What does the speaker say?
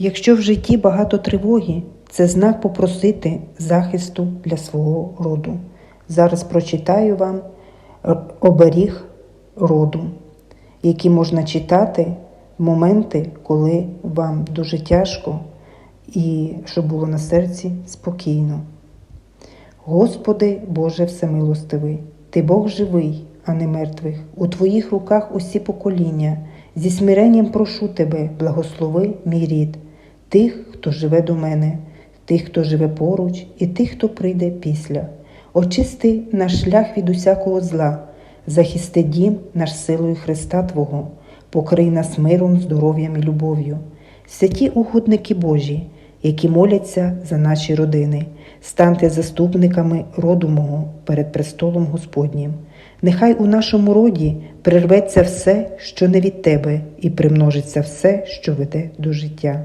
Якщо в житті багато тривоги, це знак попросити захисту для свого роду. Зараз прочитаю вам е, оберіг роду, які можна читати в моменти, коли вам дуже тяжко і щоб було на серці спокійно. Господи, Боже Всемилостивий, Ти Бог живий, а не мертвих. У Твоїх руках усі покоління. Зі смиренням прошу Тебе, благослови мій рід, тих, хто живе до мене, тих, хто живе поруч, і тих, хто прийде після. Очисти наш шлях від усякого зла, захисти дім наш силою Христа Твого, покрий нас миром, здоров'ям і любов'ю. Святі угодники Божі, які моляться за наші родини, станьте заступниками роду мого перед престолом Господнім. Нехай у нашому роді прирветься все, що не від тебе, і примножиться все, що веде до життя.